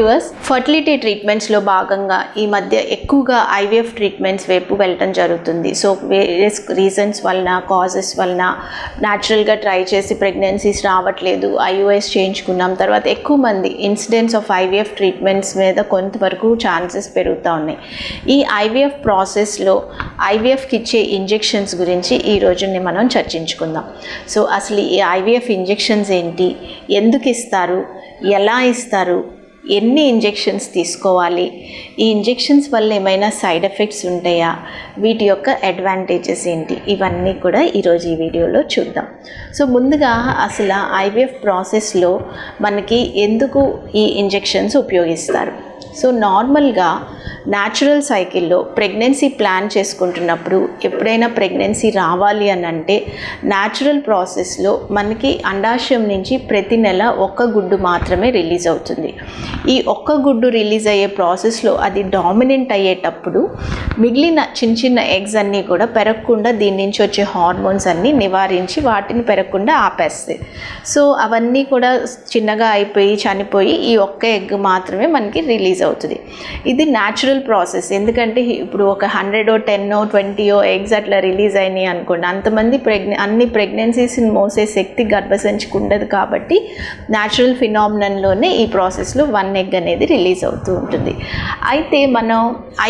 Viewers fertility ట్రీట్మెంట్స్లో భాగంగా ఈ మధ్య ఎక్కువగా ఐవీఎఫ్ ట్రీట్మెంట్స్ వైపు వెళ్ళటం జరుగుతుంది. సో వేరియస్ రీజన్స్ వలన కాజెస్ వలన న్యాచురల్గా ట్రై చేసి ప్రెగ్నెన్సీస్ రావట్లేదు. ఐఓఎస్ చేయించుకున్నాం. తర్వాత ఎక్కువ మంది ఇన్సిడెంట్స్ ఆఫ్ ఐవీఎఫ్ ట్రీట్మెంట్స్ మీద కొంతవరకు ఛాన్సెస్ పెరుగుతూ ఉన్నాయి. ఈ ఐవీఎఫ్ ప్రాసెస్లో ఐవీఎఫ్కి ఇచ్చే ఇంజెక్షన్స్ గురించి ఈ రోజుని మనం చర్చించుకుందాం. సో అసలు ఈ ఐవీఎఫ్ ఇంజెక్షన్స్ ఏంటి? ఎందుకు ఇస్తారు? ఎలా ఇస్తారు? ఎన్ని ఇంజెక్షన్స్ తీసుకోవాలి? ఈ ఇంజెక్షన్స్ వల్ల ఏమైనా సైడ్ ఎఫెక్ట్స్ ఉంటాయా? వీటి యొక్క అడ్వాంటేజెస్ ఏంటి? ఇవన్నీ కూడా ఈరోజు ఈ వీడియోలో చూద్దాం. సో ముందుగా అసలు ఐవీఎఫ్ ప్రాసెస్లో మనకి ఎందుకు ఈ ఇంజెక్షన్స్ ఉపయోగిస్తారు? సో నార్మల్గా న్యాచురల్ సైకిల్లో ప్రెగ్నెన్సీ ప్లాన్ చేసుకుంటున్నప్పుడు ఎప్పుడైనా ప్రెగ్నెన్సీ రావాలి అని అంటే న్యాచురల్ ప్రాసెస్లో మనకి అండాశయం నుంచి ప్రతి నెల ఒక్క గుడ్డు మాత్రమే రిలీజ్ అవుతుంది. ఈ ఒక్క గుడ్డు రిలీజ్ అయ్యే ప్రాసెస్లో అది డామినెంట్ అయ్యేటప్పుడు మిగిలిన చిన్న చిన్న ఎగ్స్ అన్నీ కూడా పెరగకుండా దీని నుంచి వచ్చే హార్మోన్స్ అన్నీ నివారించి వాటిని పెరగకుండా ఆపేస్తాయి. సో అవన్నీ కూడా చిన్నగా అయిపోయి చనిపోయి ఈ ఒక్క ఎగ్ మాత్రమే మనకి రిలీజ్ అవుతుంది. ఇది న్యాచురల్ ప్రాసెస్ ఎందుకంటే ఇప్పుడు ఒక హండ్రెడో టెన్నో ట్వంటీయో ఎగ్స్ అట్లా రిలీజ్ అయినాయి అనుకోండి. అంతమంది ప్రెగ్నె అన్ని ప్రెగ్నెన్సీస్ని మోసే శక్తి గర్భసంచికి ఉండదు కాబట్టి న్యాచురల్ ఫినామినన్లోనే ఈ ప్రాసెస్లో వన్ ఎగ్ అనేది రిలీజ్ అవుతూ ఉంటుంది. అయితే మనం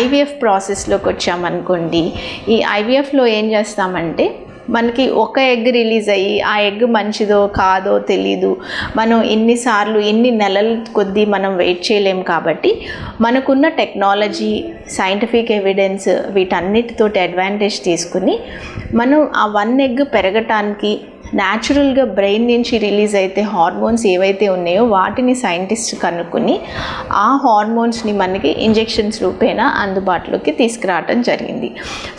ఐవీఎఫ్ ప్రాసెస్లోకి వచ్చామనుకోండి. ఈ ఐవీఎఫ్లో ఏం చేస్తామంటే మనకి ఒక ఎగ్ రిలీజ్ అయ్యి ఆ ఎగ్ మంచిదో కాదో తెలీదు. మనం ఎన్నిసార్లు ఎన్ని నెలల కొద్దీ మనం వెయిట్ చేయలేం కాబట్టి మనకున్న టెక్నాలజీ సైంటిఫిక్ ఎవిడెన్స్ వీటన్నిటితోటి అడ్వాంటేజ్ తీసుకుని మనం ఆ వన్ ఎగ్ పెరగటానికి న్యాచురల్గా బ్రెయిన్ నుంచి రిలీజ్ అయితే హార్మోన్స్ ఏవైతే ఉన్నాయో వాటిని సైంటిస్ట్ కనుక్కొని ఆ హార్మోన్స్ని మనకి ఇంజెక్షన్స్ రూపేణా అందుబాటులోకి తీసుకురావటం జరిగింది.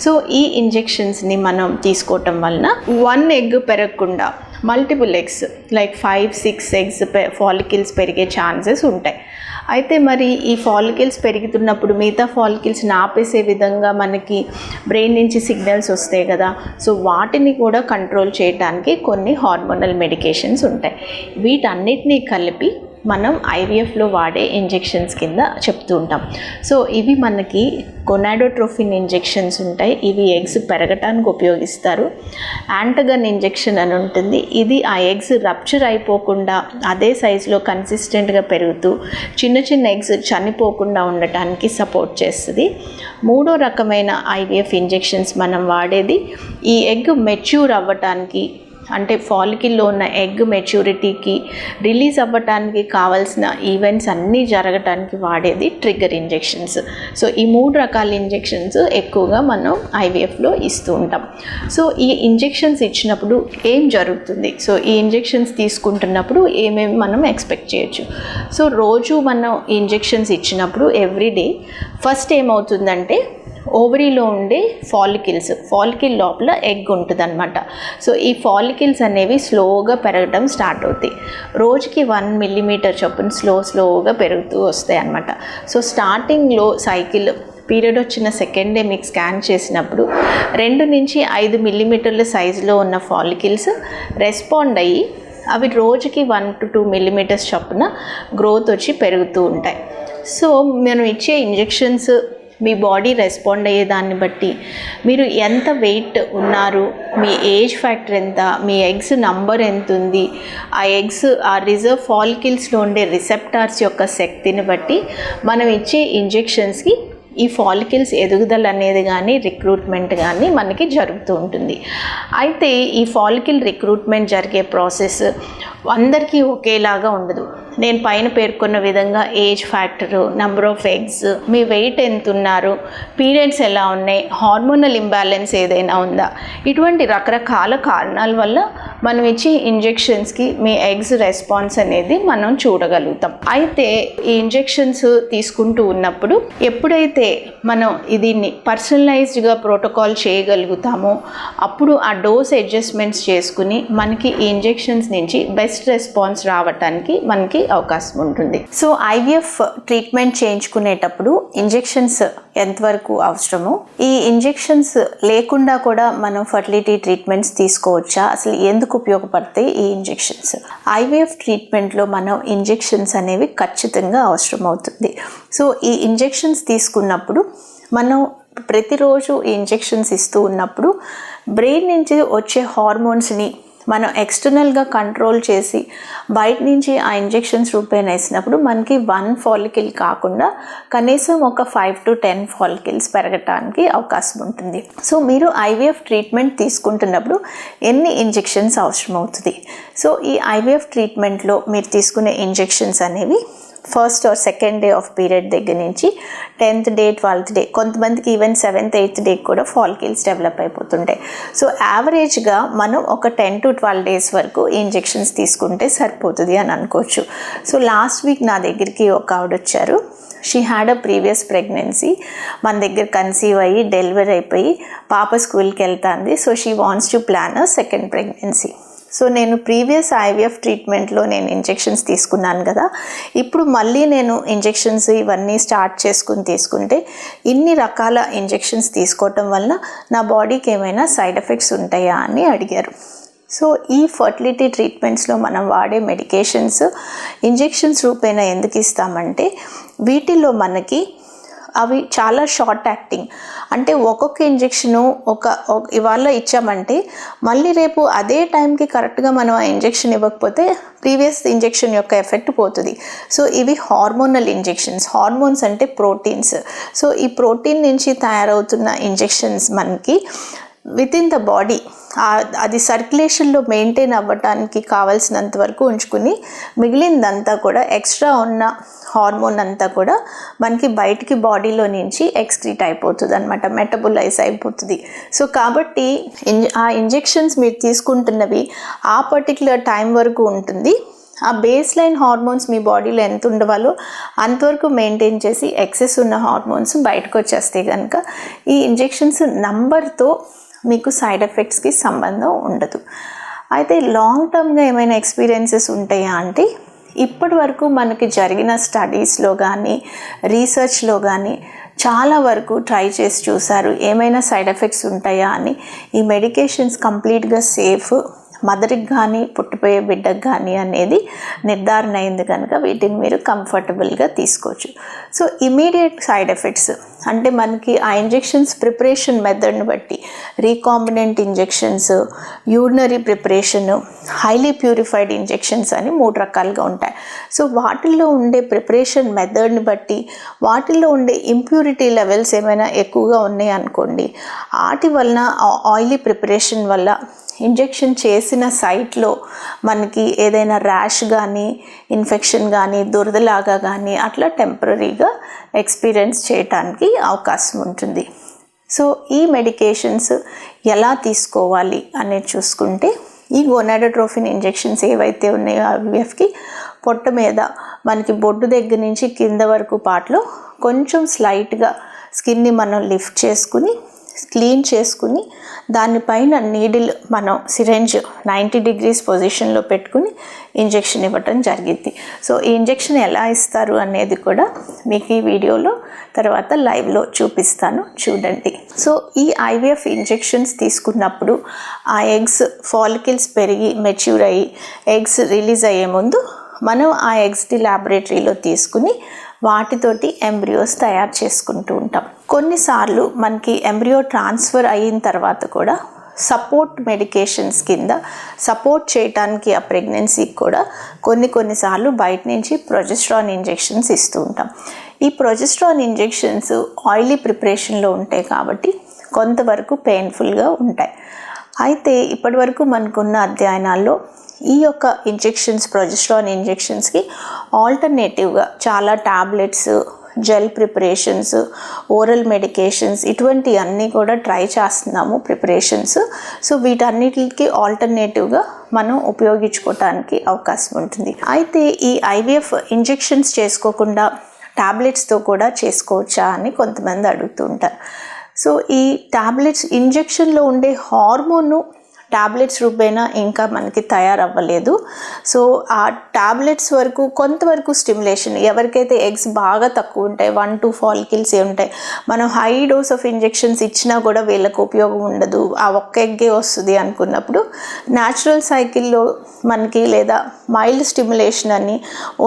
సో ఈ ఇంజెక్షన్స్ని మనం తీసుకోవటం వలన వన్ ఎగ్ పెరగకుండా multiple eggs like five six eggs follicles పెరిగే ఛాన్సెస్ ఉంటాయి. అయితే మరి ఈ ఫాలికిల్స్ పెరుగుతున్నప్పుడు మిగతా ఫాలికిల్స్ని ఆపేసే విధంగా మనకి బ్రెయిన్ నుంచి సిగ్నల్స్ వస్తాయి కదా. సో వాటిని కూడా కంట్రోల్ చేయడానికి కొన్ని హార్మోనల్ మెడికేషన్స్ ఉంటాయి. వీటన్నిటినీ కలిపి మనం ఐవీఎఫ్లో వాడే ఇంజెక్షన్స్ కింద చెప్తూ ఉంటాం. సో ఇవి మనకి కొనాడోట్రోఫిన్ ఇంజెక్షన్స్ ఉంటాయి. ఇవి ఎగ్స్ పెరగటానికి ఉపయోగిస్తారు. యాంటగన్ ఇంజెక్షన్ అని ఉంటుంది. ఇది ఆ ఎగ్స్ రప్చర్ అయిపోకుండా అదే సైజులో కన్సిస్టెంట్గా పెరుగుతూ చిన్న చిన్న ఎగ్స్ చనిపోకుండా ఉండటానికి సపోర్ట్ చేస్తుంది. మూడో రకమైన ఐవీఎఫ్ ఇంజెక్షన్స్ మనం వాడేది ఈ ఎగ్ మెచ్యూర్ అవ్వటానికి అంటే ఫాలికిల్లో ఉన్న ఎగ్ మెచ్యూరిటీకి రిలీజ్ అవ్వటానికి కావాల్సిన ఈవెంట్స్ అన్నీ జరగటానికి వాడేది ట్రిగ్గర్ ఇంజెక్షన్స్. సో ఈ మూడు రకాల ఇంజెక్షన్స్ ఎక్కువగా మనం ఐవీఎఫ్లో ఇస్తూ ఉంటాం. సో ఈ ఇంజెక్షన్స్ ఇచ్చినప్పుడు ఏం జరుగుతుంది? సో ఈ ఇంజెక్షన్స్ తీసుకుంటున్నప్పుడు ఏమేమి మనం ఎక్స్పెక్ట్ చేయొచ్చు? సో రోజు మనం ఇంజెక్షన్స్ ఇచ్చినప్పుడు ఎవ్రీడే ఫస్ట్ ఏమవుతుందంటే ఓవరీలో ఉండే ఫాలికిల్స్ ఫాలికిల్ లోపల ఎగ్ ఉంటుంది అనమాట సో ఈ ఫాలికిల్స్ అనేవి స్లోగా పెరగడం స్టార్ట్ అవుతాయి. రోజుకి వన్ మిల్లీమీటర్ చొప్పున స్లో స్లోగా పెరుగుతూ వస్తాయి అనమాట సో స్టార్టింగ్లో సైకిల్ పీరియడ్ వచ్చిన సెకండ్ డే మీకు స్కాన్ చేసినప్పుడు రెండు నుంచి ఐదు మిల్లీమీటర్ల సైజులో ఉన్న ఫాలికిల్స్ రెస్పాండ్ అయ్యి అవి రోజుకి వన్ టు టూ మిల్లీమీటర్స్ చొప్పున గ్రోత్ వచ్చి పెరుగుతూ ఉంటాయి. సో మనం ఇచ్చే ఇంజెక్షన్స్ మీ బాడీ రెస్పాండ్ అయ్యే దాన్ని బట్టి. మీరు ఎంత వెయిట్ ఉన్నారు మీ ఏజ్ ఫ్యాక్టర్ ఎంత మీ ఎగ్స్ నంబర్ ఎంత ఉంది ఆ ఎగ్స్ ఆ రిజర్వ్ ఫాలికిల్స్లో ఉండే రిసెప్టార్స్ యొక్క శక్తిని బట్టి మనం ఇచ్చే ఇంజెక్షన్స్కి ఈ ఫాలికిల్స్ ఎదుగుదల అనేది కానీ రిక్రూట్మెంట్ కానీ మనకి జరుగుతూ ఉంటుంది. అయితే ఈ ఫాలికిల్ రిక్రూట్మెంట్ జరిగే ప్రాసెస్ అందరికీ ఒకేలాగా ఉండదు. నేను పైన పేర్కొన్న విధంగా age factor number of eggs me weight ఎంత ఉన్నారు పీరియడ్స్ ఎలా ఉన్నాయి హార్మోనల్ ఇంబ్యాలెన్స్ ఏదైనా ఉందా? ఇటువంటి రకరకాల కారణాల వల్ల మనం ఇచ్చే ఇంజెక్షన్స్కి మీ ఎగ్స్ రెస్పాన్స్ అనేది మనం చూడగలుగుతాం. అయితే ఈ ఇంజెక్షన్స్ తీసుకుంటూ ఉన్నప్పుడు ఎప్పుడైతే మనం దీన్ని పర్సనలైజ్డ్గా ప్రోటోకాల్ చేయగలుగుతామో అప్పుడు ఆ డోస్ అడ్జస్ట్మెంట్స్ చేసుకుని మనకి ఈ ఇంజెక్షన్స్ నుంచి బెస్ట్ రెస్పాన్స్ రావటానికి మనకి అవకాశం ఉంటుంది. సో ఐవీఎఫ్ ట్రీట్మెంట్ చేయించుకునేటప్పుడు ఇంజెక్షన్స్ ఎంతవరకు అవసరమో ఈ ఇంజెక్షన్స్ లేకుండా కూడా మనం ఫర్టిలిటీ ట్రీట్మెంట్స్ తీసుకోవచ్చా? అసలు ఎందుకు ఉపయోగపడతాయి ఈ ఇంజెక్షన్స్? ఐవీఎఫ్ ట్రీట్మెంట్లో మనం ఇంజెక్షన్స్ అనేవి ఖచ్చితంగా అవసరం అవుతుంది. సో ఈ ఇంజెక్షన్స్ తీసుకున్నప్పుడు మనం ప్రతిరోజు ఈ ఇంజెక్షన్స్ ఇస్తూ ఉన్నప్పుడు బ్రెయిన్ నుంచి వచ్చే హార్మోన్స్ని మనం ఎక్స్టర్నల్గా కంట్రోల్ చేసి బయట నుంచి ఆ ఇంజెక్షన్స్ రూపేణ వేసినప్పుడు మనకి వన్ ఫాలికిల్ కాకుండా కనీసం ఒక ఫైవ్ టు టెన్ ఫాలికిల్స్ పెరగటానికి అవకాశం ఉంటుంది. సో మీరు ఐవీఎఫ్ ట్రీట్మెంట్ తీసుకుంటున్నప్పుడు ఎన్ని ఇంజెక్షన్స్ అవసరం అవుతుంది సో ఈ ఐవీఎఫ్ ట్రీట్మెంట్లో మీరు తీసుకునే ఇంజెక్షన్స్ అనేవి first or second day of period దగ్గర నుంచి టెన్త్ డే ట్వెల్త్ డే కొంతమందికి ఈవెన్ సెవెంత్ ఎయిత్ డే కూడా ఫాల్కిల్స్ డెవలప్ అయిపోతుంటాయి. సో యావరేజ్గా మనం ఒక టెన్ టు ట్వెల్వ్ డేస్ వరకు ఇంజెక్షన్స్ తీసుకుంటే సరిపోతుంది అని అనుకోవచ్చు. సో లాస్ట్ వీక్ నా దగ్గరికి ఒక ఆవిడ వచ్చారు. She had a previous pregnancy మన దగ్గర కన్సీవ్ అయ్యి డెలివరీ అయిపోయి పాప స్కూల్కి వెళ్తుంది. So she wants to plan a second pregnancy so నేను ప్రీవియస్ ఐవీఎఫ్ ట్రీట్మెంట్లో నేను ఇంజెక్షన్స్ తీసుకున్నాను కదా. ఇప్పుడు మళ్ళీ నేను ఇంజెక్షన్స్ ఇవన్నీ స్టార్ట్ చేసుకుని తీసుకుంటే ఇన్ని రకాల ఇంజెక్షన్స్ తీసుకోవటం వల్ల నా బాడీకి ఏమైనా సైడ్ ఎఫెక్ట్స్ ఉంటాయా అని అడిగారు. సో ఈ ఫర్టిలిటీ ట్రీట్మెంట్స్లో మనం వాడే మెడికేషన్స్ ఇంజెక్షన్స్ రూపేణ ఎందుకు ఇస్తామంటే వీటిల్లో మనకి అవి చాలా షార్ట్ యాక్టింగ్. అంటే ఒక్కొక్క ఇంజెక్షను ఒక ఇవాళ ఇచ్చామంటే మళ్ళీ రేపు అదే టైంకి కరెక్ట్గా మనం ఆ ఇంజెక్షన్ ఇవ్వకపోతే ప్రీవియస్ ఇంజెక్షన్ యొక్క ఎఫెక్ట్ పోతుంది. సో ఇవి హార్మోనల్ ఇంజెక్షన్స్. హార్మోన్స్ అంటే ప్రోటీన్స్. సో ఈ ప్రోటీన్ నుంచి తయారవుతున్న ఇంజెక్షన్స్ మనకి విత్ ఇన్ ద బాడీ అది సర్క్యులేషన్లో మెయింటైన్ అవ్వటానికి కావాల్సినంత వరకు ఉంచుకుని మిగిలిందంతా కూడా ఎక్స్ట్రా ఉన్న హార్మోన్ అంతా కూడా మనకి బయటికి బాడీలో నుంచి ఎక్స్క్రీట్ అయిపోతుంది అనమాట మెటబులైజ్ అయిపోతుంది. సో కాబట్టి ఇంజ ఆ ఇంజెక్షన్స్ మీరు తీసుకుంటున్నవి ఆ పర్టికులర్ టైం వరకు ఉంటుంది. ఆ బేస్ లైన్ హార్మోన్స్ మీ బాడీలో ఎంత ఉండవాలో అంతవరకు మెయింటైన్ చేసి ఎక్సెస్ ఉన్న హార్మోన్స్ బయటకు వచ్చేస్తాయి కనుక ఈ ఇంజెక్షన్స్ నంబర్తో మీకు సైడ్ ఎఫెక్ట్స్కి సంబంధం ఉండదు. అయితే లాంగ్ టర్మ్గా ఏమైనా ఎక్స్పీరియన్సెస్ ఉంటాయా అంటే ఇప్పటి వరకు మనకి జరిగిన స్టడీస్లో కానీ రీసెర్చ్లో కానీ చాలా వరకు ట్రై చేసి చూసారు. ఏమైనా సైడ్ ఎఫెక్ట్స్ ఉంటాయా అని? ఈ మెడికేషన్స్ కంప్లీట్గా సేఫ్ మదర్కి కానీ పుట్టిపోయే బిడ్డకు కానీ అనేది నిర్ధారణ అయింది కనుక వీటిని మీరు కంఫర్టబుల్గా తీసుకోవచ్చు. సో ఇమీడియట్ సైడ్ ఎఫెక్ట్స్ అంటే మనకి ఆ ఇంజెక్షన్స్ ప్రిపరేషన్ మెథడ్ని బట్టి recombinant injections urinary preparation highly purified injections అని మూడు రకాలుగా ఉంటాయి. సో వాటిల్లో ఉండే ప్రిపరేషన్ మెథడ్ని బట్టి వాటిల్లో ఉండే ఇంప్యూరిటీ లెవెల్స్ ఏమైనా ఎక్కువగా ఉన్నాయి అనుకోండి వాటి వలన ఆయిలీ ప్రిపరేషన్ వల్ల ఇంజెక్షన్ చేసిన సైట్లో మనకి ఏదైనా ర్యాష్ కానీ ఇన్ఫెక్షన్ కానీ దురదలాగా కానీ అట్లా టెంపరీగా ఎక్స్పీరియన్స్ చేయటానికి అవకాశం ఉంటుంది. సో ఈ మెడికేషన్స్ ఎలా తీసుకోవాలి అనేది చూసుకుంటే ఈ గోనాడోట్రోఫిన్ ఇంజెక్షన్స్ ఏవైతే ఉన్నాయో ఐవీఎఫ్కి పొట్ట మీద మనకి బొడ్డు దగ్గర నుంచి కింద వరకు పాటలో కొంచెం స్లైట్గా స్కిన్ని మనం లిఫ్ట్ చేసుకుని క్లీన్ చేసుకుని దానిపైన నీడిల్ మనం సిరెంజ్ నైంటీ డిగ్రీస్ పొజిషన్లో పెట్టుకుని ఇంజెక్షన్ ఇవ్వటం జరిగింది. సో ఈ ఇంజెక్షన్ ఎలా ఇస్తారు అనేది కూడా మీకు ఈ వీడియోలో తర్వాత లైవ్లో చూపిస్తాను. చూడండి. సో ఈ ఐవీఎఫ్ ఇంజెక్షన్స్ తీసుకున్నప్పుడు ఆ ఎగ్స్ ఫాలికిల్స్ పెరిగి మెచ్యూర్ అయ్యి ఎగ్స్ రిలీజ్ అయ్యే ముందు మనం ఆ ఎగ్స్ని ల్యాబొరేటరీలో తీసుకుని వాటితోటి ఎంబ్రియోస్ తయారు చేసుకుంటూ ఉంటాం. కొన్నిసార్లు మనకి ఎంబ్రియో ట్రాన్స్ఫర్ అయిన తర్వాత కూడా సపోర్ట్ మెడికేషన్స్ కింద సపోర్ట్ చేయటానికి ఆ ప్రెగ్నెన్సీకి కూడా కొన్ని కొన్నిసార్లు బయట నుంచి ప్రొజెస్ట్రాన్ ఇంజెక్షన్స్ ఇస్తూ ఉంటాం. ఈ ప్రొజెస్ట్రాన్ ఇంజెక్షన్స్ ఆయిలీ ప్రిపరేషన్లో ఉంటాయి కాబట్టి కొంతవరకు పెయిన్ఫుల్గా ఉంటాయి. అయితే ఇప్పటివరకు మనకున్న అధ్యయనాల్లో ఈ యొక్క ఇంజెక్షన్స్ ప్రొజెస్ట్రాన్ ఇంజెక్షన్స్కి ఆల్టర్నేటివ్గా చాలా tablets gel preparations oral medications ఇటువంటి అన్నీ కూడా ట్రై చేస్తున్నాము ప్రిపరేషన్స్. సో వీటన్నిటికి ఆల్టర్నేటివ్గా మనం ఉపయోగించుకోవటానికి అవకాశం ఉంటుంది. అయితే ఈ ఐవీఎఫ్ ఇంజెక్షన్స్ చేసుకోకుండా ట్యాబ్లెట్స్తో కూడా చేసుకోవచ్చా అని కొంతమంది అడుగుతూ ఉంటారు. సో ఈ టాబ్లెట్స్ ఇంజెక్షన్లో ఉండే హార్మోన్ను ట్యాబ్లెట్స్ రూపేణా ఇంకా మనకి తయారవ్వలేదు. సో ఆ టాబ్లెట్స్ వరకు కొంతవరకు స్టిమ్యులేషన్ ఎవరికైతే ఎగ్స్ బాగా తక్కువ ఉంటాయి వన్ టూ ఫాలికిల్స్ ఉంటాయి మనం హై డోస్ ఆఫ్ ఇంజెక్షన్స్ ఇచ్చినా కూడా వీళ్ళకు ఉపయోగం ఉండదు. ఆ ఒక్క ఎగ్గే వస్తుంది అనుకున్నప్పుడు న్యాచురల్ సైకిల్లో మనకి లేదా మైల్డ్ స్టిమ్యులేషన్ అని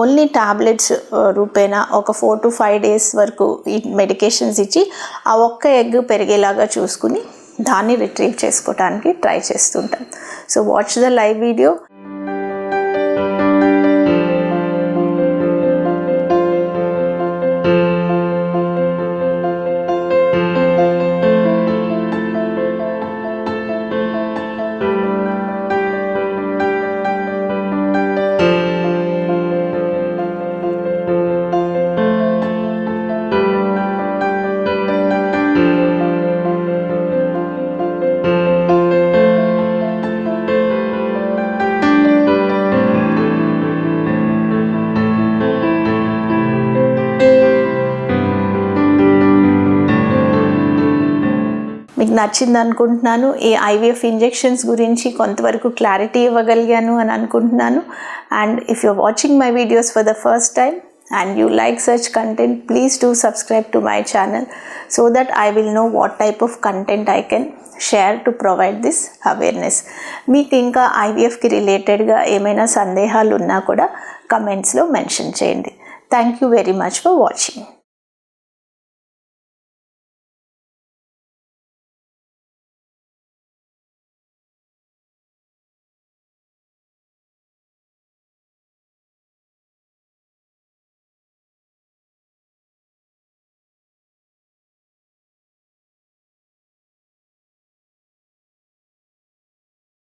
ఓన్లీ ట్యాబ్లెట్స్ రూపేణా ఒక ఫోర్ టు ఫైవ్ డేస్ వరకు ఈ మెడికేషన్స్ ఇచ్చి ఆ ఒక్క ఎగ్ పెరిగేలాగా చూసుకుని దాన్ని రిట్రీవ్ చేసుకోవడానికి ట్రై చేస్తుంటాం. So watch the live video మీకు నచ్చింది అనుకుంటున్నాను ఈ ఐవీఎఫ్ ఇంజెక్షన్స్ గురించి కొంతవరకు క్లారిటీ ఇవ్వగలిగాను అని అనుకుంటున్నాను. And if you watching my videos for the first time and you like such content please do subscribe to my channel so that i will know what type of content i can share to provide this awareness. మీకు ఇంకా ఐవీఎఫ్కి రిలేటెడ్గా ఏమైనా సందేహాలు ఉన్నా కూడా కమెంట్స్లో mention చేయండి. Thank you very much for watching.